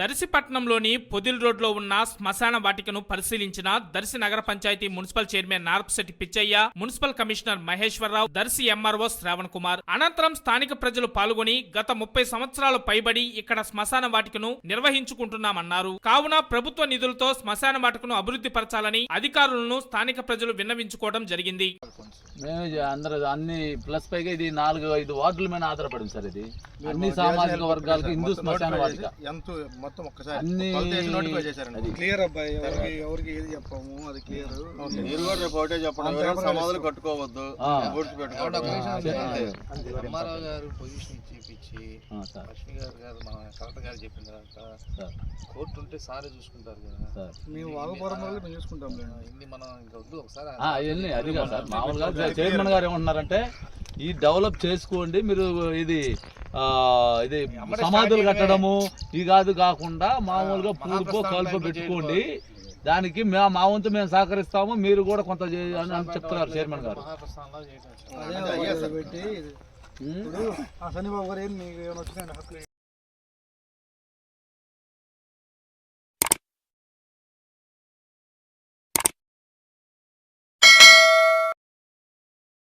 దర్శిపట్నంలోని పొదిల్ రోడ్లో ఉన్న శ్మశాన వాటికను పరిశీలించిన దర్శి నగర panchayat municipal chairman Narpasetti Pichaiah municipal commissioner Maheswara Rao Darsi MRO Shravan Kumar. అనంతరం స్థానిక ప్రజలు పాల్గొని గత ముప్పై సంవత్సరాలు పైబడి ఇక్కడ శ్మశాన వాటికను నిర్వహించుకుంటున్నామన్నారు. కావున ప్రభుత్వ నిధులతో శ్మశాన వాటికను అభివృద్ధి పరచాలని అధికారులను స్థానిక ప్రజలు విన్నవించుకోవడం జరిగింది. అందరూ అన్ని ప్లస్ పైగా ఇది నాలుగు ఐదు వార్డుల మీద ఆధారపడింది సార్ ఇది. అన్ని సామాజిక వర్గాలకు హిందూ శ్మశాన వాటిక. ఎంత మొత్తం ఒక్కసారి అన్ని అది క్లియర్ అబ్బాయి ఎవరికి ఎవరికి ఏది చెప్పాము అది క్లియర్ మీరు కూడా రేపు ఒకటే చెప్పండి. ఎవరైనా సమాధులు కట్టుకోవద్దు. పూడ్చి పెట్టుకోవద్దు రామారావు గారు పొజిషన్ ఇచ్చి సార్. లక్ష్మి గారు గారు మన కలెక్టర్ గారు చెప్పిన తర్వాత సార్. కోర్టు ఉంటే సారే చూసుకుంటారు కదా. సార్. మేము వాగపురం వరకు మేము చూసుకుంటాం ఇన్ని మనం ఇంకా వద్దు ఒకసారి ఆ, ఇవన్నీ అది కాదు సార్. మామూలుగా చైర్మన్ గారు ఏమంటున్నారంటే ఈ డెవలప్ చేసుకోండి మీరు ఇది ఇది సమాధులు కట్టడము ఇది కాదు కాకుండా మామూలుగా పూర్పు కలుపు పెట్టుకోండి. దానికి మా మా వంతు మేము సహకరిస్తాము మీరు కూడా కొంత చేయ- అని చెప్తున్నారు చైర్మన్ గారు.